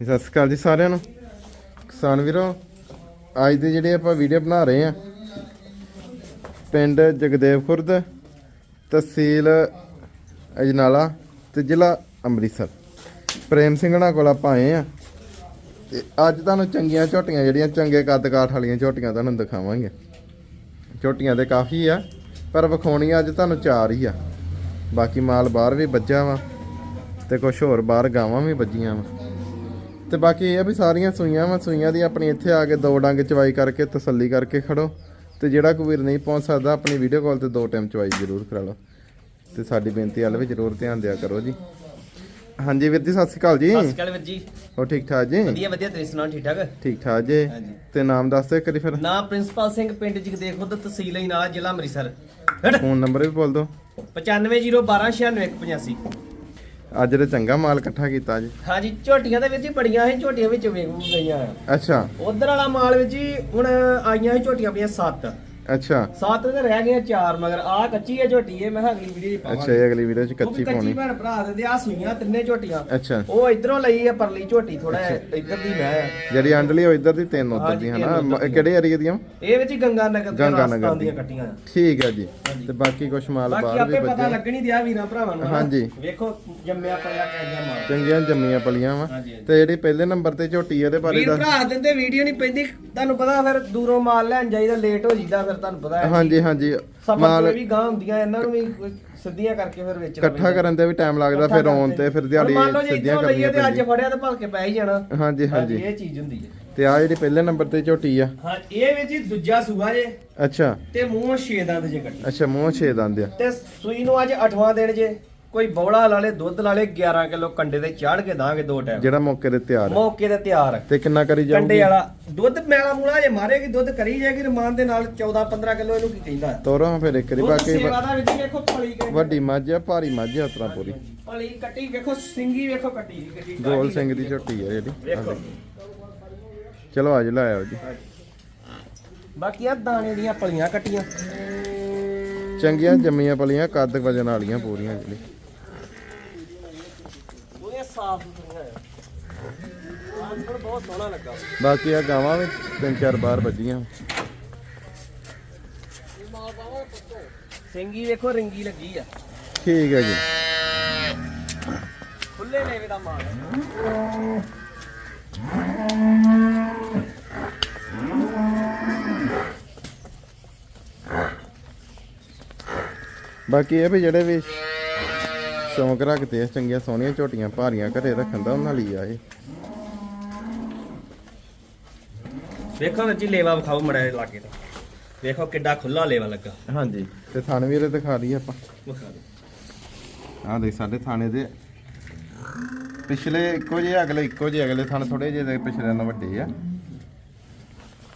ਸਤਿ ਸ਼੍ਰੀ ਅਕਾਲ ਜੀ ਸਾਰਿਆਂ ਨੂੰ। ਕਿਸਾਨ ਵੀਰੋ, ਅੱਜ ਦੀ ਜਿਹੜੀ ਆਪਾਂ ਵੀਡੀਓ ਬਣਾ ਰਹੇ ਆ ਪਿੰਡ ਜਗਦੇਵ ਖੁਰਦ ਤਹਿਸੀਲ ਅਜਨਾਲਾ ਤੇ ਜ਼ਿਲ੍ਹਾ ਅੰਮ੍ਰਿਤਸਰ। ਪ੍ਰੇਮ ਸਿੰਘਣਾ ਕੋਲ ਆਪਾਂ ਆਏ ਆ ਤੇ ਅੱਜ ਤੁਹਾਨੂੰ ਚੰਗੀਆਂ ਝੋਟੀਆਂ ਜਿਹੜੀਆਂ, ਚੰਗੇ ਕੱਦ ਕਾਠ ਵਾਲੀਆਂ ਝੋਟੀਆਂ ਤੁਹਾਨੂੰ ਦਿਖਾਵਾਂਗੇ। ਝੋਟੀਆਂ ਦੇ ਕਾਫੀ ਆ, ਪਰ ਵਿਖਾਉਣੀਆਂ ਅੱਜ ਤੁਹਾਨੂੰ ਚਾਰ ਹੀ ਆ। ਬਾਕੀ ਮਾਲ ਬਾਹਰ ਵੀ ਵੱਜਾ ਵਾ ਤੇ ਕੁਝ ਹੋਰ ਬਾਹਰ ਗਾਵਾਂ ਵੀ ਵੱਜੀਆਂ ਵਾ। ਤੇ ਬਾਕੀ ਇਹ ਆ ਵੀ ਸਾਰੀਆਂ ਸੂਈਆਂ ਵਾ ਸੂਈਆਂ ਦੀ ਆਪਣੀ ਇੱਥੇ ਆ ਕੇ ਦੋ ਡੰਗ ਚਵਾਈ ਕਰਕੇ ਤਸੱਲੀ ਕਰਕੇ ਖੜੋ। ਤੇ ਜਿਹੜਾ ਕੋਈ ਵੀਰ ਨਹੀਂ ਪਹੁੰਚ ਸਕਦਾ ਆਪਣੀ ਵੀਡੀਓ ਕਾਲ ਤੇ ਦੋ ਟਾਈਮ ਚਵਾਈ ਜ਼ਰੂਰ ਕਰਾ ਲਓ। ਤੇ ਸਾਡੀ ਬੇਨਤੀ ਵੱਲ ਵੀ ਜ਼ਰੂਰ ਧਿਆਨ ਦਿਆ ਕਰੋ ਜੀ। ਹਾਂਜੀ ਵੀਰ ਜੀ ਸਤਿ ਸ਼੍ਰੀ ਅਕਾਲ ਜੀ। ਸਤਿ ਸ਼੍ਰੀ ਅਕਾਲ ਵੀਰ ਜੀ। ਹੋ ਠੀਕ ਠਾਕ ਜੀ? ਵਧੀਆ ਵਧੀਆ ਤੁਸੀਂ ਸੁਣਾਓ ਠੀਕ ਠਾਕ? ਠੀਕ ਠਾਕ ਜੀ। ਤੇ ਨਾਮ ਦੱਸ ਦਿਓ ਕਰੀ ਫਿਰ। ਨਾਮ ਪ੍ਰਿੰਸੀਪਲ ਸਿੰਘ ਪਿੰਡ ਜਗਦੇਖ ਖੁਦ ਤਹਿਸੀਲ ਇਨਾਜ ਜ਼ਿਲ੍ਹਾ ਅੰਮ੍ਰਿਤਸਰ। ਫੋਨ ਨੰਬਰ ਵੀ ਬੋਲ ਦਿਓ। 9501296185 ਅੱਜ ਤੇ ਚੰਗਾ ਮਾਲ ਇਕੱਠਾ ਕੀਤਾ ਜੀ। ਹਾਂਜੀ ਝੋਟੀਆਂ ਦੇ ਵਿੱਚ ਹੀ ਬੜੀਆਂ ਸੀ ਝੋਟੀਆਂ ਵਿੱਚ ਵੇਖ ਵੂ ਗਈਆਂ ਅੱਛਾ। ਉਧਰ ਵਾਲਾ ਮਾਲ ਵਿੱਚ ਹੀ ਹੁਣ ਆਈਆਂ ਸੀ ਝੋਟੀਆਂ ਆਪਣੀਆਂ 7 ਅੱਛਾ। 7 ਤੇ ਰਹਿ ਗਈਆਂ 4 ਮਗਰ ਆ ਕੱਚੀ ਹੈ ਝੋਟੀ ਇਹ ਮੈਂ ਕਿਹਾ ਅਗਲੀ ਵੀਡੀਓ ਚ ਅੱਛਾ ਪਾਵਾਂਗੇ ਇਹ ਅਗਲੀ ਵੀਡੀਓ ਚ ਕੱਚੀ ਪਾਉਣੀ। ਭੈਣ ਭਰਾ ਦਿੰਦੇ ਆ ਸੂਈਆਂ ਤਿੰਨੇ ਝੋਟੀਆਂ। ਅੱਛਾ। ਉਹ ਇਧਰੋਂ ਲਈ ਆ ਪਰਲੀ ਝੋਟੀ ਥੋੜਾ ਇੱਧਰ ਦੀ ਮੈਂ ਜਿਹੜੀ ਅੰਡਲੀ ਉਹ ਇੱਧਰ ਦੀ ਤਿੰਨ ਉੱਧਰ ਦੀ ਹਨਾ। ਕਿਹੜੇ ਏਰੀਆ ਦੀਆਂ? ਇਹ ਵਿੱਚ ਹੀ ਗੰਗਾ ਨਗਰ ਦੀਆਂ ਦੀ। ਦੀਆਂ ਕੱਟੀਆਂ ਆ। ਠੀਕ ਹੈ ਜੀ। ਤੇ ਬਾਕੀ ਕੁਛ ਮਾਲ ਬਾਹਰ ਵੀ ਆਪੇ ਪਤਾ ਲੱਗਣੀ ਦਿਆ ਵੀਰਾਂ ਭਰਾਵਾਂ ਨੂੰ। ਹਾਂਜੀ। ਵੇਖੋ ਜੰਮਿਆ ਪਿਆ ਕਹਿੰਦਾ ਮਾਰ ਚੰਗੀਆਂ ਜੰਮੀਆਂ ਪਲੀਆਂ ਵਾ। ਤੇ ਜਿਹੜੀ ਪਹਿਲੇ ਨੰਬਰ ਤੇ ਝੋਟੀ ਇਹਦੇ ਬਾਰੇ ਵੀਰ ਦੱਸ। ਭਰਾ ਦਿੰਦੇ ਵੀਡੀਓ ਨਹੀਂ ਪੈਂਦੀ। ਤੁਹਾਨੂੰ ਪਤਾ ਫਿਰ ਦੂਰੋਂ ਮਾਲ ਲੈਣ ਜਾਈਦਾ ਲੇਟ ਹੋ ਜੀਦਾ ਫਿਰ। ਤੁਹਾਨੂੰ ਪਤਾ ਹੈ ਹਾਂਜੀ ਹਾਂਜੀ। ਸਫਰ ਮਾਲ ਵੀ ਗਾਂ ਹੁੰਦੀਆਂ ਇਹਨਾਂ ਨੂੰ ਵੀ ਸਿੱਧੀਆਂ ਕਰਕੇ ਫਿਰ ਵੇਚਣਾ ਇਕੱਠਾ ਕਰਨ ਤੇ ਵੀ ਟਾਈਮ ਲੱਗਦਾ ਫਿਰ ਆਉਣ ਤੇ ਫਿਰ ਦਿਹਾੜੀ ਹੁਣ ਮੰਨ ਲਓ ਜੇ ਸਿੱਧੀਆਂ ਇੱਥੋਂ ਲਈਏ ਕਰਨੀਆਂ ਤੇ ਅੱਜ ਪੈਂਦੀਆਂ। ਫੜਿਆ ਤੇ ਭਲਕੇ ਪੈ ਹੀ ਜਾਣਾ। ਹਾਂਜੀ ਹਾਂਜੀ। ਇਹ ਚੀਜ਼ ਹੁੰਦੀ ਹੈ। ਤੇ ਆ ਜਿਹੜੀ ਪਹਿਲੇ ਨੰਬਰ ਤੇ ਝੋਟੀ ਆ। ਹਾਂ ਇਹ ਵਿੱਚ ਹੀ ਦੂਜਾ ਸੂਆ ਜੇ। ਅੱਛਾ। ਤੇ ਮੂੰਹ ਛੇ ਦੰਦ ਜੇ ਕੱਟੀ ਅੱਛਾ ਮੂੰਹ ਛੇ ਦੰਦ ਆ। ਤੇ ਸੂਈ ਨੂੰ ਅੱਜ 8ਵਾਂ ਦਿਨ ਜੇ। ਕੋਈ ਬੌਲਾ ਲਾਲੇ ਦੁੱਧ ਲਾਲੇ 11 ਕਿਲੋ ਕੰਡੇ ਤੇ ਚਾੜ ਕੇ ਦਾਂਗੇ ਦੋ ਟਾਈਮ ਜਿਹੜਾ ਮੌਕੇ ਤੇ ਤਿਆਰ। ਮੌਕੇ ਤੇ ਤਿਆਰ। ਹੈ ਤੇ ਕਿੰਨਾ ਕਰੀ ਕੰਡੇ ਜਾਊਗੀ ਵਾਲਾ। ਦੁੱਧ ਮੈਲਾ ਮੂਲਾ ਜੇ ਮਾਰੇਗੀ ਦੁੱਧ ਕਰੀ ਜਾਏਗੀ ਰਮਾਨ ਦੇ ਨਾਲ 14 15 ਕਿਲੋ ਇਹਨੂੰ ਕੀ ਕਹਿੰਦਾ? ਤੋਰੋ ਫਿਰ ਇੱਕ ਦੁੱਧ ਬਾਕੀ ਸੇਵਾ ਦਾ ਵਿੱਚ ਵੇਖੋ ਪਲੀ ਕੇ ਵੱਡੀ ਮੱਝ ਆ ਭਾਰੀ ਮੱਝ ਆ ਉਤਰਾ ਪੂਰੀ। ਪਲੀ ਕੱਟੀ ਵੇਖੋ ਸਿੰਗੀ ਵੇਖੋ ਕੱਟੀ ਦੀ ਕੱਟੀ ਗੋਲ ਸਿੰਘ ਦੀ ਝੋਟੀ ਆ ਜਿਹੜੀ। ਚਲੋ ਅੱਜ ਲੈ ਆਓ ਜੀ। ਬਾਕੀ ਆ ਦਾਣੇ ਦੀਆਂ ਪਲੀਆਂ ਕੱਟੀਆਂ। ਚੰਗੀਆਂ ਜੰਮੀਆਂ ਪਲੀਆਂ ਕੱਦ ਵਜਨ ਵਾਲੀਆਂ ਪੂਰੀਆਂ ਜਿਹੜੀ। ਸਾਫ਼ ਸੁਥਰੀਆਂ ਆ ਆਹ ਬਹੁਤ ਸੋਹਣਾ ਲੱਗਾ। ਬਾਕੀ ਆ ਗਾਵਾਂ ਵੀ ਤਿੰਨ ਚਾਰ ਬਾਰ ਵੱਜੀਆਂ। ਸਿੰਗੀ ਵੇਖੋ ਰਿੰਗੀ ਲੱਗੀ ਆ। ਠੀਕ ਹੈ ਜੀ। ਖੁੱਲੇ ਲੇਵੇ ਦਾ ਮਾਲ। ਬਾਕੀ ਇਹ ਵੀ ਜਿਹੜੇ ਵੀ ਸ਼ੌਂਕ ਰੱਖਦੇ ਆ ਚੰਗੀਆਂ ਸੋਹਣੀਆਂ ਝੋਟੀਆਂ ਭਾਰੀਆਂ ਘਰੇ ਰੱਖਣ ਦਾ ਉਹਨਾਂ ਲਈ ਆ ਇਹ। ਵੇਖੋ ਜੀ ਲੇਵਾ ਵਿਖਾਓ ਮੜਾ ਲਾਗੇ ਤੋਂ ਵੇਖੋ ਕਿੱਡਾ ਖੁੱਲਾ ਲੇਵਾ ਲੱਗਾ। ਹਾਂਜੀ। ਤੇ ਥਣ ਵੀਰੇ ਦਿਖਾ ਦਈਏ ਆਪਾਂ। ਵਿਖਾ ਦਿਓ। ਆਹ ਦੇਖ ਸਾਡੇ ਥਾਣੇ ਦੇ। ਪਿਛਲੇ ਇੱਕੋ ਜਿਹੇ ਅਗਲੇ ਇੱਕੋ ਜਿਹੇ ਅਗਲੇ ਥਣ ਥੋੜੇ ਜਿਹੇ ਦੇ ਪਿਛਲੇ ਨਾਲ ਵੱਡੇ ਆ।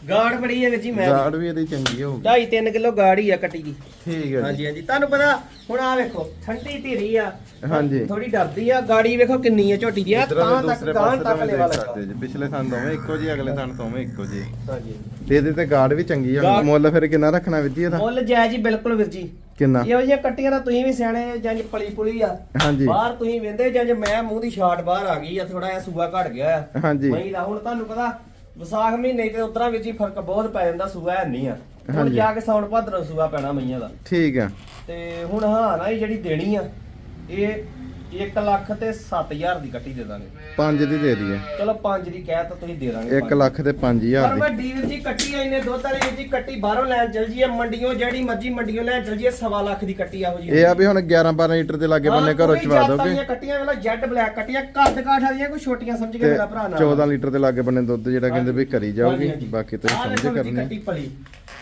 ਗਾੜ ਬੜੀ ਹੈ ਵੀਰ ਜੀ ਮੈਂ ਝਾੜ ਵੀ ਇਹਦੀ ਚੰਗੀ ਹੋਊਗੀ 2.5 3 ਕਿਲੋ ਗਾੜ ਹੀ ਆ ਕੱਟੀ ਦੀ। ਠੀਕ ਹੈ ਜੀ। ਹਾਂਜੀ ਹਾਂਜੀ। ਤੁਹਾਨੂੰ ਪਤਾ ਹੁਣ ਆ ਵੇਖੋ ਠੰਡੀ ਧੀਰੀ ਆ। ਹਾਂਜੀ। ਥੋੜੀ ਡਰਦੀ ਆ। ਗਾੜੀ ਵੇਖੋ ਕਿੰਨੀ ਆ ਝੋਟੀ ਦੀ। ਆ ਇਧਰੋਂ ਤਾਂ ਤੱਕ ਦੂਸਰੇ ਗਾਂ ਪਾਸੇ ਤੱਕ ਤੋਂ ਵੀ ਲੇਵਾ ਦੇਖ ਲੱਗਾ ਸਕਦੇ ਜੀ। ਪਿਛਲੇ ਥਣ ਦੋਵੇਂ ਇੱਕੋ ਜਿਹੇ ਅਗਲੇ ਥਣ ਦੋਵੇਂ ਇੱਕੋ ਜਿਹੇ। ਹਾਂਜੀ। ਤੇ ਇਹਦੇ ਤੇ ਗਾਰਡ ਵੀ ਚੰਗੀ ਆ। ਗਾਰਡ- ਮੁੱਲ ਫਿਰ ਕਿੰਨਾ ਰੱਖਣਾ ਜੀ ਇਹਦਾ? ਮੁੱਲ ਜਾਇਜ਼ ਹੀ ਬਿਲਕੁਲ ਵੀਰ ਜੀ। ਕਿੰਨਾ? ਇਹੋ ਜਿਹੀਆਂ ਕੱਟੀਆਂ ਤਾਂ ਤੁਸੀਂ ਵੀ ਸਿਆਣੇ ਜਾਂ ਜੀ ਪਲੀ ਪੁਲੀ ਆ। ਹਾਂਜੀ। ਬਾਹਰ ਤੁਸੀਂ ਵੇਂਦੇ ਜਾਂ ਜੇ ਮੈਂ ਮੂੰਹ ਦੀ ਛਾਟ ਬਾਹਰ ਆ ਗਈ ਆ ਥੋੜਾ ਜਿਹਾ ਸੂਆ ਘਟ ਗਿਆ ਆ। ਹਾਂਜੀ। ਮਈ ਦਾ ਹੁਣ ਤੁਹਾਨੂੰ ਪਤਾ ਵਿਸਾਖ ਮਹੀਨੇ ਤੇ ਉਤਰਾਂ ਵਿੱਚ ਹੀ ਫ਼ਰਕ ਬਹੁਤ ਪੈ ਜਾਂਦਾ ਸੂਆ ਹੈ ਨਹੀਂ ਆ। ਹੁਣ ਹਾਂਜੀ। ਜਾ ਕੇ ਸੌਣ ਭਾਦਰੋਂ ਸੂਆ ਪੈਣਾ ਮਈਆਂ ਦਾ। ਠੀਕ ਆ। ਤੇ ਹੁਣ ਹਾਂ ਨਾ ਇਹ ਜਿਹੜੀ ਦੇਣੀ ਆ ਇਹ 1 ਲੱਖ ਤੇ 7000 ਦੀ ਕੱਟੀ ਦੇ ਦਾਂਗੇ। ਪੰਜ ਦੀ ਦੇ ਦਈਏ। ਚਲੋ 5 ਦੀ ਕਹਿ ਤਾਂ ਤੁਸੀਂ ਦੇ ਦਾਂਗੇ 1 ਲੱਖ ਤੇ 5000 ਪਰ ਦੀ। ਵੱਡੀ ਵੀਰ ਜੀ ਕੱਟੀ ਆ ਇਹਨੇ ਦੁੱਧ ਵਾਲੀ ਵੀਰ ਜੀ ਕੱਟੀ ਬਾਹਰੋਂ ਲੈਣ ਚਲ ਜੀਏ ਮੰਡੀਆਂ ਜਿਹੜੀ ਮਰਜ਼ੀ ਮੰਡੀਆਂ ਲੈਣ ਚਲ ਜੀਏ ਸਵਾ ਲੱਖ ਦੀ ਕੱਟੀ ਆਹੋ ਜੀ। ਇਹ ਆ ਵੀ ਹੁਣ 11 12 ਲੀਟਰ ਦੇ ਲਾਗੇ ਬੰਨੇ ਘਰੋਂ ਚਵਾ ਦੋਗੇ। ਕੱਟੀਆਂ ਵਾਲਾ ਜੈਡ ਬਲੈਕ ਕੱਟੀਆਂ ਕੱਦ ਕਾਠ ਵਾਲੀਆਂ ਕੋਈ ਛੋਟੀਆਂ ਸਮਝ ਕੇ ਤੇ ਮੇਰਾ ਭਰਾ ਨਾਲ। 14 ਲੀਟਰ ਦੇ ਲਾਗੇ ਬੰਨੇ ਦੁੱਧ ਜਿਹੜਾ ਕਹਿੰਦੇ ਵੀ ਕਰੀ ਜਾਊਗੀ ਹਾਂਜੀ, ਹਾਂਜੀ। ਬਾਕੀ ਤੁਸੀਂ ਆਹ ਸਮਝ ਵੇਖੋ ਵੀਰ ਜੀ ਕਰਨੀ। ਕੱਟੀ ਪਲੀ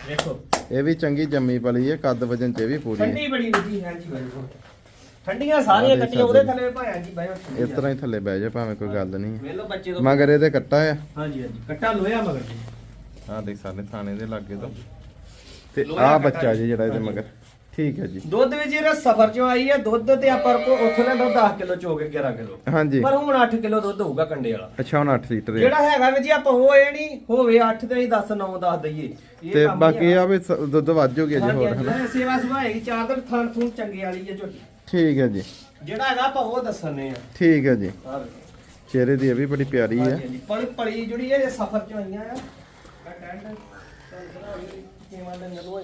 ਵੇਖੋ। ਇਹ ਵੀ ਚੰਗੀ ਜੰਮੀ ਪਲੀ ਹੈ ਕੱਦ ਵਜਨ ਚ ਇਹ ਵੀ ਪੂਰੀ ਹੈ। ਠੰਡੀ ਬੜੀ ਵੀਰ ਜੀ ਹਾਂਜੀ ਬਾਈ ਠੰਡੀਆਂ ਸਾਰੀਆਂ ਕੱਟੀਆਂ ਉਹਦੇ ਥੱਲੇ ਭਾਇਆ ਜੀ ਬਾਈ ਇਸ ਤਰ੍ਹਾਂ ਹੀ ਥੱਲੇ ਬਹਿ ਜਾ ਭਾਵੇਂ ਕੋਈ ਗੱਲ ਨਹੀਂ। ਹੈ। ਵੇਲੋ ਬੱਚੇ ਤੋਂ ਮਗਰ ਇਹਦੇ ਕੱਟਾ ਆ। ਹਾਂਜੀ ਹਾਂਜੀ ਕੱਟਾ ਲੋਇਆ ਮਗਰ ਜੀ। ਆਹ ਦੇਖ ਸਾਡੇ ਥਾਣੇ ਦੇ ਲਾਗੇ ਤੋਂ। ਤੇ ਕੱਟਾ ਬੱਚਾ ਜੀ। ਜਿਹੜਾ ਇਹਦੇ। ਮਗਰ। ਠੀਕ ਹੈ ਜੀ। ਦੁੱਧ ਵਿੱਚ ਜਿਹੜਾ ਸਫਰ ਚੋਂ ਆਈ ਹੈ ਦੁੱਧ ਤੇ ਆਪਾਂ ਕੋ ਉੱਥੋਂ ਦਾ 10 ਕਿਲੋ ਚੋ ਕੇ 11 ਕਿਲੋ। ਹਾਂਜੀ। ਪਰ ਹੁਣ 8 ਕਿਲੋ ਦੁੱਧ ਹੋਊਗਾ ਕੰਡੇ ਵਾਲਾ। ਅੱਛਾ ਹੁਣ 8 ਲੀਟਰ ਹੈ। ਜਿਹੜਾ ਹੈਗਾ ਵੀ ਜੀ ਆਪਾਂ ਹੋਏ ਨਹੀਂ ਹੋਵੇ 8 ਤੇ ਹੀ 10 9 10 ਦਈਏ। ਇਹ ਤੇ ਕੰਮ ਹੀ ਬਾਕੀ ਆ। ਆ ਵੀ ਸ- ਦੁੱਧ ਵੱਧ ਹਾਂਜੀ, ਹੋਰ ਹਾਂਜੀ, ਹਨਾ। ਸੇਵਾ ਸੁਭਾ ਹੈਗੀ ਚਾਰ ਦਿਨ ਥਣ ਥੂਣ ਚੰਗੇ ਵਾਲੀ ਹੈ ਝੋਟੀ। ਠੀਕ ਹੈ ਜੀ। ਜਿਹੜਾ ਹੈਗਾ ਆਪਾਂ ਉਹ ਦੱਸਣੇ ਆ। ਠੀਕ ਹੈ ਜੀ। ਆਹ ਵੇਖੋ। ਚਿਹਰੇ ਦੀ ਇਹ ਵੀ ਬੜੀ ਪਿਆਰੀ ਹਾਂਜੀ ਆ ਹਾਂਜੀ। ਪਲੀ ਪਲੀ ਜਿਹੜੀ ਇਹ ਸਫਰ ਚ ਆਈਆਂ ਆ ਹੋ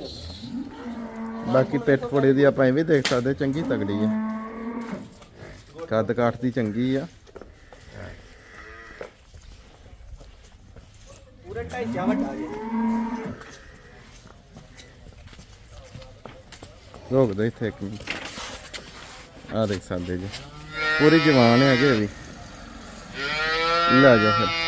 ਬਾਕੀ ਪਿੱਠ ਪੁੜੇ ਦੀ ਆਪਾਂ ਇਹ ਵੀ ਦੇਖ ਸਕਦੇ ਚੰਗੀ ਤਗੜੀ ਆ ਕੱਦ ਕਾਠ ਦੀ ਚੰਗੀ ਆ। ਪੂਰੇ ਢਾਈਚਾ ਵੱਡਾ ਜੀ ਰੋਕ ਦੋ ਇੱਥੇ ਇੱਕ ਮਿੰਟ। ਆ ਦੇਖ ਸਕਦੇ ਜੀ। ਪੂਰੀ ਜਵਾਨ ਹੈਗੇ ਇਹ ਵੀ ਲੈ ਜਾ ਫਿਰ।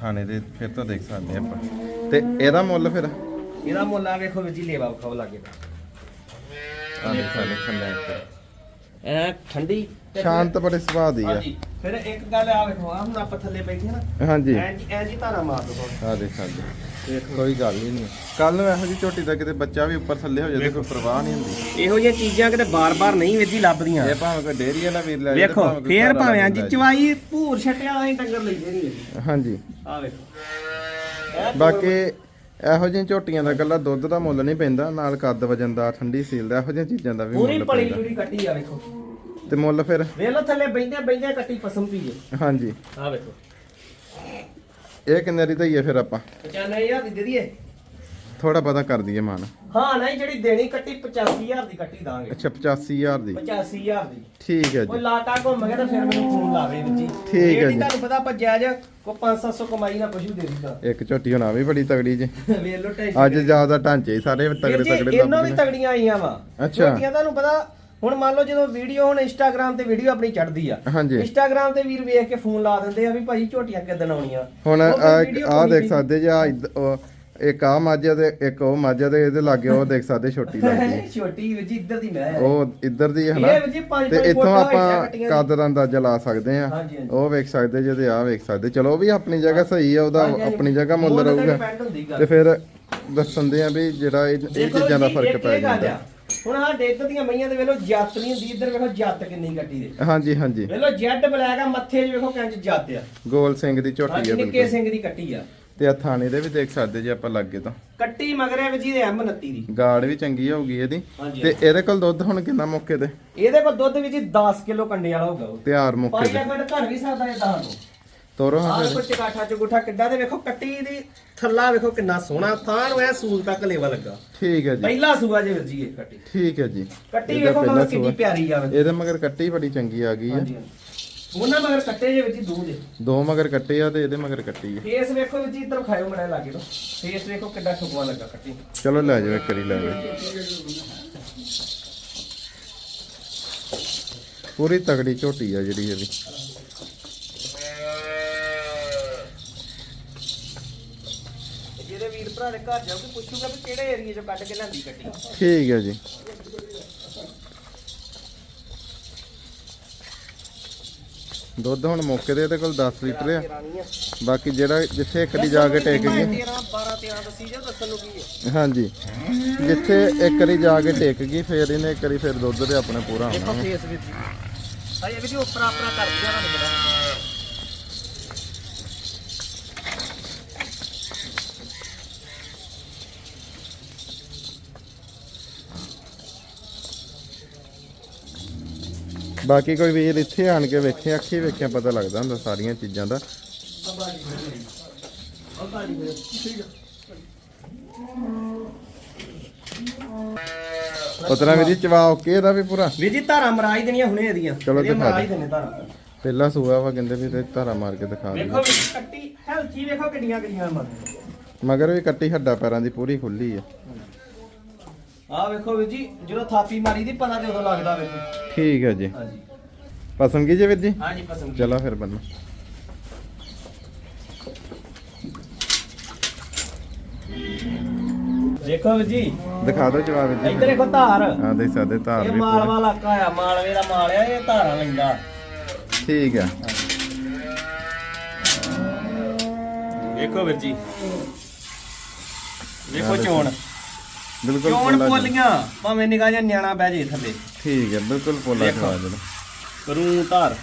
ਥਾਣੇ ਦੇ ਫਿਰ ਤਾਂ ਦੇਖ ਸਕਦੇ ਆਪਾਂ। ਤੇ ਇਹਦਾ ਮੁੱਲ ਫਿਰ? ਇਹਦਾ ਮੁੱਲ ਆ ਵੇਖੋ ਵੀਰ ਜੀ ਲੇਵਾ ਖਾਓ ਲੱਗੇ ਆ ਦੇਖ ਸਕਦੇ ਖੰਡਾ ਇੱਕ ਐ ਠੰਡੀ ਤੇ ਸ਼ਾਂਤ ਬੜੇ ਸੁਭਾਅ ਦੀ ਆ। ਹਾਂਜੀ। ਫਿਰ ਇੱਕ ਗੱਲ ਆ ਵੇਖੋ ਆ ਹੁਣ ਆਪਾਂ ਥੱਲੇ ਬੈਠੇ ਨਾ। ਹਾਂਜੀ। ਐਂ ਜੀ ਐਂ ਜੀ ਧਾਰਾ ਮਾਰ ਦੋ ਆ ਦੇਖ ਸਕਦੇ ਕੋਈ ਗੱਲ ਹੀ ਨਹੀਂ। ਕੱਲ ਨੂੰ ਇਹੋ ਜੀ ਝੋਟੀ ਦਾ ਕਿਤੇ ਬੱਚਾ ਵੀ ਉੱਪਰ ਥੱਲੇ ਹੋ ਜਾਵੇ ਕੋਈ ਪਰਵਾਹ ਨਹੀਂ ਹੁੰਦੀ। ਇਹੋ ਜਿਹੀਆਂ ਚੀਜ਼ਾਂ ਕਿਤੇ ਬਾਰ-ਬਾਰ ਨਹੀਂ ਵੀਰ ਜੀ ਲੱਭਦੀਆਂ। ਇਹ ਭਾਵੇਂ ਕੋਈ ਡੇਰੀ ਵਾਲਾ ਵੀਰ ਲੈ ਜਾਏ, ਵੇਖੋ ਭਾਵੇਂ ਕੋਈ ਫੇਰ ਘਰ ਵਾਲਾ ਭਾਵੇਂ ਵੀਰ ਅੱਜ ਲੈ ਜਾਏ। ਚਵਾਈ ਭੂਰ ਛੱਟਿਆ ਅਸੀਂ ਡੰਗਰ ਲਈਦੇ ਨਹੀਂ ਜੀ। ਹਾਂਜੀ। ਆ ਵੇਖੋ। ਐ ਬਾਕੀ ਇਹੋ ਜਿਹੀਆਂ ਝੋਟੀਆਂ ਦਾ ਇਕੱਲਾ ਦੁੱਧ ਦਾ ਮੁੱਲ ਨਹੀਂ ਪੈਂਦਾ ਨਾਲ ਕੱਦ ਵਜਨ ਦਾ ਠੰਡੀ ਸੀਲ ਦਾ ਇਹੋ ਜਿਹੀਆਂ ਚੀਜ਼ਾਂ ਦਾ ਵੀ ਪੂਰੀ ਮੁੱਲ ਪਲੀ ਪੈਂਦਾ। ਜੁੜੀ ਕੱਟੀ ਆ ਵੇਖੋ। ਤੇ ਮੁੱਲ ਫਿਰ? ਵੇਖ ਲਓ ਥੱਲੇ ਬੈਂਦੇ ਬੈਂਦੇ ਕੱਟੀ ਪਸੰਦ ਪੀਏ ਹਾਂਜੀ। ਆ ਵੇਖੋ। ਇਹ ਕਿੰਨੇ ਦੀ ਦਈਏ ਫਿਰ ਆਪਾਂ? 95000 ਦੀ ਦੇ ਦਈਏ। ਥੋੜਾ ਪਤਾ ਕਰ ਦਈਏ ਮਾਨ। ਹਾਂ ਨਹੀਂ ਜਿਹੜੀ ਦੇਣੀ ਕੱਟੀ 85000 ਦੀ ਕੱਟੀ ਦਾਂਗੇ। ਅੱਛਾ 85000 ਦੀ। 85000 ਦੀ। ਠੀਕ ਹੈ ਕੋਈ ਜੀ ਲਾਟਾ ਘੁੰਮ ਗਿਆ ਤਾਂ ਫਿਰ ਮੈਨੂੰ ਫੋਨ ਲਾਵੇ ਜੀ। ਠੀਕ ਹੈ ਜਿਹੜੀ ਜੀ। ਤੁਹਾਨੂੰ ਪਤਾ ਆਪਾਂ ਜਾਇਜ਼ ਕੋ 5-700 ਕਮਾਈ ਨਾ ਪਸ਼ੂ ਦੇ ਦਿੱਤਾ ਇੱਕ ਝੋਟੀ ਹੋਣਾ ਵੀ ਬੜੀ ਤਗੜੀ ਜੀ। ਵੇਖ ਲਓ ਟੈਂਸ਼ਨ ਅੱਜ ਜ਼ਿਆਦਾ ਢਾਂਚੇ ਸਾਰੇ ਤਗੜੇ ਤਗੜੇ ਇਹਨਾਂ ਵੀ ਤਗੜੀਆਂ ਆਈਆਂ ਵਾ। ਅੱਛਾ। ਤੁਹਾਨੂੰ ਪਤਾ ਹੁਣ ਮੰਨ ਲਓ ਜਦੋਂ ਵੀਡੀਓ ਹੁਣ ਇੰਸਟਾਗ੍ਰam ਤੇ ਵੀਡੀਓ ਆਪਣੀ ਚੜਦੀ ਆ। ਹਾਂਜੀ। ਇੰਸਟਾਗ੍ਰam ਤੇ ਵੀਰ ਵੇਖ ਕੇ ਫੋਨ ਲਾ ਦਿੰਦੇ ਆ ਵੀ ਭਾਈ ਝੋਟੀਆਂ ਕਿੱਦਣ ਆਉਣੀਆਂ। ਹੁਣ ਆ ਦੇਖ। ਸਕਦੇ ਜੀ ਆ ਇੱਕ ਆ ਮਾਝਾ ਤੇ ਇੱਕ ਉਹ ਮਾਝਾ ਤੇ ਇਹਦੇ ਲਾਗੇ ਉਹ ਦੇਖ ਸਕਦੇ ਛੋਟੀ ਲੱਗਦੀ ਛੋਟੀ ਜੀ ਇੱਧਰ ਦੀ ਮੈਂ ਉਹ ਇੱਧਰ ਦੀ ਹੈ ਪੰਜ ਤੇ ਇੱਥੋਂ ਆਪਾਂ ਕੱਦ ਦਾ ਅੰਦਾਜ਼ਾ ਲਾ ਸਕਦੇ ਆ। ਉਹ ਵੇਖ ਸਕਦੇ ਜੇ ਤੇ ਆ ਵੇਖ ਸਕਦੇ। ਚਲੋ ਉਹ ਵੀ ਆਪਣੀ ਜਗ੍ਹਾ ਸਹੀ ਆ ਉਹਦਾ। ਆਪਣੀ ਜਗ੍ਹਾ ਮੁੱਲ ਰਹੂਗਾ। ਤੇ ਫਿਰ ਦੱਸਣ ਦੇ ਆ ਵੀ ਜਿਹੜਾ ਇਹ ਚੀਜ਼ਾਂ ਦਾ ਫ਼ਰਕ ਪੈ ਜਾਂਦਾ। ਹੁਣ ਸਾਡੇ ਇੱਧਰ ਦੀਆਂ ਮਈਆਂ ਦੇ ਵੇਲੋ ਜੱਤ ਨਹੀਂ ਹੁੰਦੀ ਇੱਧਰ ਵੇਖੋ ਜੱਤ ਕਿੰਨੀ ਕੱਟੀ ਦੇ। ਹਾਂਜੀ ਹਾਂਜੀ। ਵੇਲੋ ਜੈਡ ਬਲੈਕ ਆ ਮੱਥੇ 'ਚ ਵੇਖੋ ਕਿੰਜ ਜੱਤ ਆ। ਗੋਲ ਸਿੰਘ ਦੀ ਝੋਟੀ ਹਾਂਜੀ ਆ ਨਿੱਕੇ ਬਿਲਕੁਲ ਸਿੰਘ ਦੀ ਕੱਟੀ ਆ। ਤੇ ਆ ਥਾਣੇ ਦੇ ਵੀ ਦੇਖ ਸਕਦੇ ਜੇ ਆਪਾਂ ਲੱਗੇ ਤਾਂ। ਕੱਟੀ ਮਗਰੇ ਵਿੱਚ ਜੀ ਐਮ 29 ਦੀ। ਗਾੜ ਵੀ ਚੰਗੀ ਹੋਊਗੀ ਇਹਦੀ। ਹਾਂਜੀ। ਤੇ ਇਹਦੇ ਕੋਲ ਦੁੱਧ ਹੁਣ ਕਿੰਨਾ ਮੌਕੇ ਤੇ? ਇਹਦੇ ਕੋਲ ਦੁੱਧ ਵਿੱਚ 10 ਕਿਲੋ ਕੰਡੇ ਵਾਲਾ ਹੋਊਗਾ ਉਹ। ਤਿਆਰ ਮੌਕੇ ਪੰਜ ਤੇ ਮਿੰਟ ਘਰ ਵੀ ਸਕਦਾ ਇਹ ਤੋਂ ਤੋਰੋ ਹਾਂ ਆਹ ਫਿਰ। ਕੋ ਚਕਾਠਾ ਚੁਗੁਠਾ ਕਿੱਡਾ ਤੇ ਵੇਖੋ ਕੱਟੀ ਦੀ ਥੱਲਾ ਵੇਖੋ ਕਿੰਨਾ ਸੋਹਣਾ ਥਾਂ ਨੂੰ ਐ ਸੂਲ ਤੱਕ ਲੇਵਾ ਲੱਗਾ। ਠੀਕ ਹੈ ਜੀ। ਪਹਿਲਾ ਸੂਆ ਜੇ ਵੱਜੀ ਇਹ ਕੱਟੀ। ਠੀਕ ਹੈ ਜੀ। ਕੱਟੀ ਇਹਦਾ ਵੇਖੋ ਪਹਿਲਾ ਮਗਰ ਕਿੰਨੀ ਸੂਆ। ਪਿਆਰੀ ਆ ਵੇ ਇਹਦੇ ਮਗਰ ਕੱਟੀ ਬੜੀ ਚੰਗੀ ਆ ਗਈ ਹਾਂਜੀ ਹਾਂਜੀ। ਉਹਨਾਂ ਮਗਰ ਕੱਟੇ ਜੇ ਹੀ ਦੋ ਜੇ। ਦੋ ਮਗਰ ਕੱਟੇ ਆ ਤੇ ਇਹਦੇ ਮਗਰ ਕੱਟੀ ਆ। ਫੇਸ ਵੇਖੋ ਵਿੱਚ ਇੱਧਰ ਖਾਇਓ ਮੜਾ ਲਾਗੇ ਤੋਂ। ਫੇਸ ਵੇਖੋ ਕਿੱਡਾ ਠੁਕਵਾ ਲੱਗਾ ਕੱਟੀ। ਚਲੋ ਲੈ ਜਾਓ ਕਰੀ ਲੈ ਜਾਓ। ਪੂਰੀ ਤਗੜੀ ਝੋਟੀ ਆ ਜਿਹੜੀ ਇਹਦੀ। ਜਿਹਦੇ ਵੀਰ ਭਰਾ ਦੇ ਘਰ ਜਾਓਗੇ ਪੁੱਛੂਗਾ ਵੀ ਕਿਹੜੇ ਏਰੀਏ ਚੋਂ ਕੱਢ ਕੇ ਲਿਆਂਦੀ ਕੱਟੀ ਠੀਕ ਹੈ ਜੀ। ਦੁੱਧ ਹੁਣ ਮੌਕੇ ਤੇ ਇਹਦੇ ਕੋਲ 10 ਲੀਟਰ ਆ। ਰਾਣੀ ਆ। ਬਾਕੀ ਜਿਹੜਾ ਜਿੱਥੇ ਇੱਕ ਦੀ ਜਾ ਕੇ ਟੇਕ ਗਈ। 13 12 13 ਦੱਸੀ ਜਾ ਦੱਸਣ ਨੂੰ ਕੀ ਹੈ। ਹਾਂਜੀ। ਜਿੱਥੇ ਇੱਕ ਵਾਰੀ ਜਾ ਕੇ ਟੇਕ ਗਈ ਫੇਰ ਇਹਨੇ ਇੱਕ ਵਾਰੀ ਫਿਰ ਦੁੱਧ ਤੇ ਆਪਣੇ ਪੂਰਾ ਦੇਖੋ ਹੋਣਾ ਫੇਸ ਵਿੱਚ। ਹਾਏ ਵੀ ਉਪਰਾ ਆਪਣਾ ਕਰ ਦਿਆ ਤੁਹਾਨੂੰ ਪਤਾ। ਬਾਕੀ ਕੋਈ ਵੀਰ ਇੱਥੇ ਆਣ ਕੇ ਵੇਖੇ ਅੱਖੀ ਵੇਖਿਆ ਪਤਾ ਲੱਗਦਾ ਹੁੰਦਾ ਸਾਰੀਆਂ ਚੀਜ਼ਾਂ ਦਾ। ਉਤਰਾ ਵੀਰ ਜੀ ਚਵਾ ਓਕੇ ਇਹਦਾ ਵੀ ਪੂਰਾ। ਵੀਰ ਜੀ ਧਾਰਾ ਮਰਾਈ ਦੇਣੀਆਂ ਹੁਣੇ ਇਹਦੀਆਂ। ਚਲੋ ਇਹਦੀਆਂ ਦਿਖਾ ਮਰਾਈ ਦਿਓ। ਦੇਣੇ ਧਾਰਾ। ਪਹਿਲਾ ਸੂਆ ਵਾ ਕਹਿੰਦੇ ਵੀ ਤੇ ਧਾਰਾ ਮਾਰ ਕੇ ਦਿਖਾ ਦੇ। ਵੇਖੋ ਵੀ ਕੱਟੀ ਹੈਲਥੀ ਵੇਖੋ ਕਿੰਨੀਆਂ ਕਿੰਨੀਆਂ ਮਰ ਮਗਰ ਵੀ ਕੱਟੀ ਹੱਡਾ ਪੈਰਾਂ ਦੀ ਪੂਰੀ ਖੁੱਲੀ ਆ। ਆਹ ਵੇਖੋ ਵੀਰ ਜੀ ਜਦੋਂ ਥਾਪੀ ਮਾਰੀ ਦੀ ਪਤਾ ਤੇ ਉਦੋਂ ਲੱਗਦਾ ਵੇਖੋ। ਠੀਕ ਹੈ ਜੀ। ਹਾਂਜੀ। ਪਸੰਦ ਕੀ ਜੀ ਵੀਰ ਜੀ? ਹਾਂਜੀ ਪਸੰਦ ਚਲੋ ਫਿਰ ਬੰਨੋ। ਦੇਖੋ ਵੀਰ ਜੀ। ਦਿਖਾ ਦਿਓ ਜਵਾਬ ਵੀਰ ਇੱਧਰ ਜੀ ਦੇਖੋ ਧਾਰ। ਹਾਂ ਦੇਖ ਸਕਦੇ ਧਾਰ ਇਹ ਵੀ ਮਾਲਵਾ ਪੂਰੀ। ਇਲਾਕਾ ਆ ਮਾਲਵੇ ਦਾ ਮਾਲ ਆ ਇਹ ਧਾਰਾਂ ਲੈਂਦਾ। ਠੀਕ ਆ। ਵੇਖੋ ਵੀਰ ਜੀ। ਚੋਣ। ਬਿਲਕੁਲ ਚੋਣ ਪੋਲਾ ਜਿਹਾ। ਪੋਲੀਆਂ ਭਾਵੇਂ ਨਿਕਾ ਜਿਹਾ ਨਿਆਣਾ ਬਹਿ ਜੇ ਥੱਲੇ। ਠੀਕ ਹੈ ਬਿਲਕੁਲ ਪੋਲਾ ਦੇਖੋ। ਦੇਣਾ। ਕਰੂ ਧਾਰ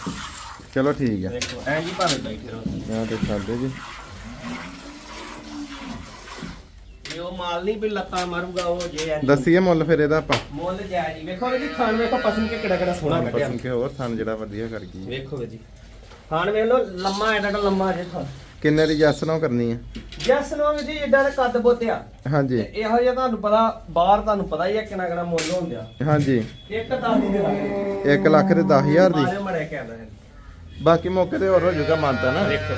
ਚਲੋ ਠੀਕ ਹੈ। ਦੇਖੋ ਐਂ ਜੀ ਭਾਵੇਂ ਬੈਠੇ ਰਹੋ ਮੈਂ ਤੇ ਛੱਡਦੇ ਜੀ। ਇਹ ਉਹ ਮਾਲ ਨਹੀਂ ਵੀ ਲੱਤਾਂ ਮਾਰੂਗਾ ਉਹ ਜੇ ਐਂ ਦੱਸੀਏ ਮੁੱਲ ਫਿਰ ਇਹਦਾ ਆਪਾਂ। ਮੁੱਲ ਜਾਇ ਜੀ। ਵੇਖੋ ਜੀ ਖਾਣ ਵੇਖੋ ਪਸੰਦ ਕੇ ਕਿਹੜਾ ਕਿਹੜਾ ਸੋਹਣਾ ਕੱਢਿਆ ਪਸੰਦ ਕੇ ਹੋਰ ਥਣ ਜਿਹੜਾ ਵਧੀਆ ਕਰ ਗਈ। ਵੇਖੋ ਵੀ ਜੀ। ਖਾਣ ਵੇਖ ਲੋ ਲੰਮਾ ਐਡਾ ਐਡਾ ਲੰਮਾ ਜੇ ਖਾਣ ਕਿੰਨੇ ਦੀ ਜੱਸ ਨਾ ਕਰਨੀ ਹੈ ਜਸ ਨੋ ਵੀ ਜੀ ਏਡਾ ਦਾ ਕੱਦ ਬੋਤਿਆ ਹਾਂਜੀ। ਤੇ ਇਹੋ ਜਿਹਾ ਤੁਹਾਨੂੰ ਪਤਾ ਬਾਹਰ ਤੁਹਾਨੂੰ ਪਤਾ ਹੀ ਹੈ ਕਿੰਨਾ ਕਿੰਨਾ ਮੁੱਲ ਹੁੰਦਿਆ ਹਾਂਜੀ। ਇੱਕ ਦਸ ਦੀ ਦੇ ਲਾਗੇ 1 ਲੱਖ ਦੇ 10000 ਦੀ। ਮਾਰੇ ਮੜੇ ਕਹਿੰਦਾ ਹੈ ਬਾਕੀ ਮੌਕੇ ਤੇ ਹੋਰ ਹੋ ਜਾਊਗਾ ਮੰਨਤਾ ਨਾ। ਦੇਖੋ।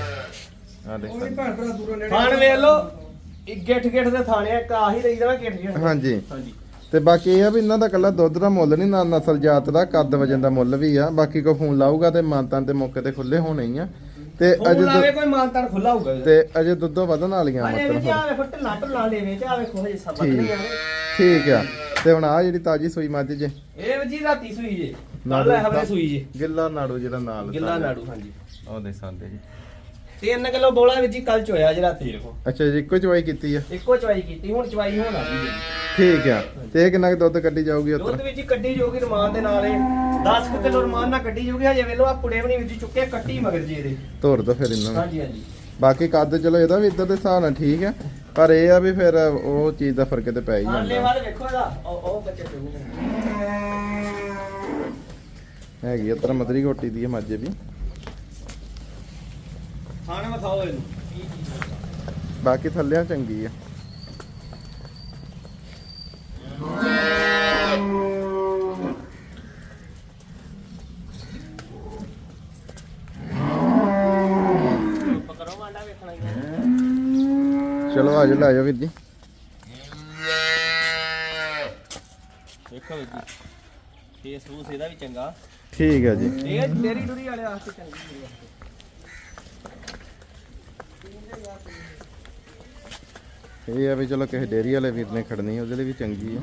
ਆ ਦੇਖ। ਉਹ ਵੀ ਸਕਦੇ। ਭੈਣ ਭਰਾ ਦੂਰੋਂ ਨੇੜੇ ਖਾਣ ਵੇਖ ਲੋ ਇੱਕ ਗਿੱਠ ਗਿੱਠ ਦੇ ਥਾਣੇ ਇੱਕ ਆਹੀ ਰਹੀ ਜਾਣਾ ਗਿੱਠ ਗਿੱਠ। ਹਾਂਜੀ। ਹਾਂਜੀ। ਤੇ ਬਾਕੀ ਇਹ ਆ ਵੀ ਇਹਨਾਂ ਦਾ ਕੱਲਾ ਦੁੱਧ ਦਾ ਮੁੱਲ ਨਹੀਂ ਨਾ ਨਸਲ ਜਾਤ ਦਾ ਕੱਦ ਵਜਨ ਦਾ ਮੁੱਲ ਵੀ ਆ। ਬਾਕੀ ਕੋ ਫੋਨ ਲਾਊਗਾ ਤੇ ਮਾਨਤਾਂ ਤੇ ਮੌਕੇ ਤੇ ਖੁੱਲੇ ਹੋਣੇ ਹੀ ਆ। ਤੇ ਉਹ ਅਜੇ ਲਾਵੇ ਦੁੱਧ- ਕੋਈ ਮਾਨਤਾਨ ਖੁੱਲਾ ਹੋਊਗਾ ਇਹਦਾ। ਤੇ ਅਜੇ ਦੁੱਧੋਂ ਵਧਣ ਵਾਲੀਆਂ ਅਜੇ ਮਤਲਬ ਵਿੱਚ ਆਵੇ ਫੁੱਟ ਲੱਟ ਲਾ ਲੈਵੇ ਤੇ ਆਵੇ ਜੇ ਸਭ ਨਹੀਂ ਆਵੇ ਠੀਕ ਆ। ਤੇ ਹੁਣ ਆ ਜਿਹੜੀ ਤਾਜੀ ਸੂਈ ਮੱਝ ਜੇ। ਇਹ ਵੀ ਜੀ ਰਾਤੀ ਸੂਈ ਜੇ। ਕੱਲ ਹਵਲੇ ਸੂਈ ਜੇ। ਗਿੱਲਾ ਨਾੜੂ ਜਿਹੜਾ ਨਾਲ ਗਿੱਲਾ ਨਾੜੂ ਹਾਂਜੀ। ਉਹ ਦੇ ਸੰਦੇ ਜੀ। 3 ਕਿਲੋ ਬੋਲਾ ਵਿੱਚ ਜੀ ਕੱਲ ਚੋਇਆ ਜੀ ਰਾਤੀ ਦੇਖੋ। ਅੱਛਾ ਜੀ ਇੱਕੋ ਚਵਾਈ ਕੀਤੀ ਆ। ਇੱਕੋ ਚਵਾਈ ਕੀਤੀ ਹੁਣ ਚਵਾਈ ਹੋਣ ਆ ਗਈ। ਜੀ ਠੀਕ ਆ। ਤੇ ਇਹ ਕਿੰਨਾ ਕੁ ਦੁੱਧ ਕੱਢੀ ਜਾਊਗੀ ਦੁੱਧ ਉੱਤਰ ਵਿੱਚ ਹੀ ਕੱਢੀ ਜਾਊਗੀ ਰਮਾਨ ਦੇ ਨਾਲ ਇਹ। 10 ਕਿਲੋ ਰਮਾਨ ਨਾਲ ਕੱਢੀ ਜਾਊਗੀ। ਹਜੇ ਵੇਲੋ ਆ ਪੁੜੇ ਵੀ ਨਹੀਂ ਵਿੱਚ ਚੁੱਕੇ ਕੱਟੀ ਮਗਰ ਜੀ ਇਹਦੇ। ਤੋਰ ਦੋ ਫਿਰ ਇਹਨਾਂ ਨੂੰ। ਹਾਂਜੀ ਹਾਂਜੀ। ਬਾਕੀ ਕੱਦ ਚਲੋ ਇਹਦਾ ਵੀ ਇੱਧਰ ਦੇ ਹਿਸਾਬ ਨਾਲ ਠੀਕ ਆ। ਪਰ ਇਹ ਆ ਵੀ ਫਿਰ ਉਹ ਚੀਜ਼ ਦਾ ਫ਼ਰਕ ਤੇ ਪੈ ਹੀ ਹਾਲੇ ਜਾਂਦਾ ਵਾਲੇ ਵੇਖੋ ਇਹਦਾ। ਉਹ ਉਹ ਬੱਚੇ ਚੋਗੇ ਹੈਗੀ ਆ ਤਰ ਮਦਰੀ ਘੋਟੀ ਦੀ ਹੈ ਮੱਝੇ ਵੀ ਖਾਣੇ ਮਥਾਓ ਇਹਨੂੰ। ਬਾਕੀ ਥੱਲਿਆਂ ਚੰਗੀ ਆ ਪਕੜੋ ਵਾਂਡਾ ਵੇਖਣਾ ਹੀ ਹੈ। ਚਲੋ ਆਜੋ ਲੈ ਜਾਓ ਵੀਰ ਜੀ। ਵੇਖੋ ਵੀਰ ਜੀ ਫੇਸ ਫੂਸ ਇਹਦਾ ਵੀ ਚੰਗਾ। ਠੀਕ ਹੈ ਜੀ। ਇਹ ਡੇਰੀ ਡੂਰੀ ਵਾਲੇ ਵਾਸਤੇ ਚੰਗੀ ਵਾਸਤੇ ਇਹ ਆ ਵੀ ਚਲੋ ਕਿਸੇ ਡੇਰੀ ਵਾਲੇ ਵੀਰ ਨੇ ਖੜਨੀ ਉਹਦੇ ਲਈ ਵੀ ਚੰਗੀ ਆ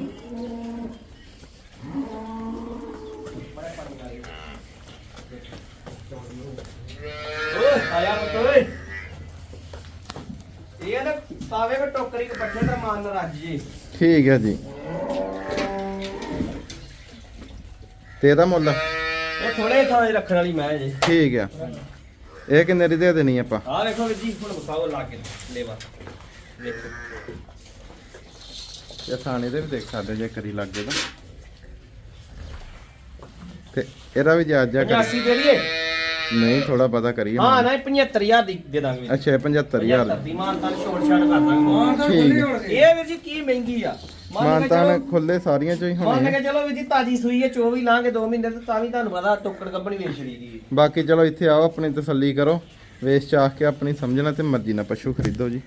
ਓਏ ਆਇਆ ਪੁੱਤ ਓਏ। ਪਾਵੇ ਕੋ ਟੋਕਰੀ ਕੋ ਪੱਠੇ ਦਾ ਮਾਨ ਨਾ ਰੱਜ ਜੀ ਠੀਕ ਹੈ ਜੀ। ਤੇ ਇਹਦਾ ਮੁੱਲ? ਇਹ ਥੋੜੇ ਥਾਂ 'ਚ ਰੱਖਣ ਵਾਲੀ ਮੈਂ ਜੀ। ਠੀਕ ਆ ਇਹ ਕਿੰਨੇ ਦੀ ਦੇ ਦੇਣੀ ਆਪਾਂ? ਆਹ ਵੇਖੋ ਵੀਰ ਜੀ ਹੁਣ ਬਸਾਓ ਲਾ ਕੇ ਲੇਵਾ। ਵੇਖੋ। ਇਹ ਥਾਣੇ ਦੇ ਵੀ ਦੇਖ ਸਕਦੇ ਜੇ ਕਰੀ ਲੱਗ ਜੇ ਤਾਂ। ਤੇ ਇਹਦਾ ਵੀ ਜਾਇਜ਼ ਜਾ ਕਰੀ 85 ਦੇ ਲਈਏ ਨਹੀਂ ਥੋੜਾ ਪਤਾ ਕਰੀਏ ਹਾਂ ਨਾ 75000 ਦੀ ਦੇ ਦਾਂਗੇ। ਵੀਰ ਅੱਛਾ ਇਹ 75000 ਦੀ। ਮਾਨ ਤਾਂ ਛੋੜ ਛਾੜ ਕਰ ਦਾਂਗੇ। ਠੀਕ। ਖੁੱਲੇ ਹੋਣਗੇ ਇਹ ਵੀਰ ਜੀ ਕੀ ਮਹਿੰਗੀ ਆ? ਮੰਨ ਕੇ ਮਾਨਤਾਨ ਚਲੋ ਖੁੱਲੇ ਸਾਰੀਆਂ ਚੋਂ ਹੀ ਮੰਨ ਹੋਣੇ ਕੇ। ਚਲੋ ਵੀਰ ਜੀ ਤਾਜੀ ਸੂਈ ਹੈ 24 ਲਾਂਗੇ 2 ਮਹੀਨੇ ਤੇ ਤਾਂ ਵੀ ਤੁਹਾਨੂੰ ਪਤਾ ਟੋਕੜ ਕੱਪਣੀ ਵੇਚ ਛੜੀ ਦੀ ਬਾਕੀ ਚਲੋ ਇੱਥੇ ਆਓ ਆਪਣੀ ਤਸੱਲੀ ਕਰੋ। ਵੇਚ ਚਾਖ ਕੇ ਆਪਣੀ ਸਮਝਣਾ ਤੇ ਮਰਜ਼ੀ ਨਾਲ ਪਸ਼ੂ ਖਰੀਦੋ ਜੀ।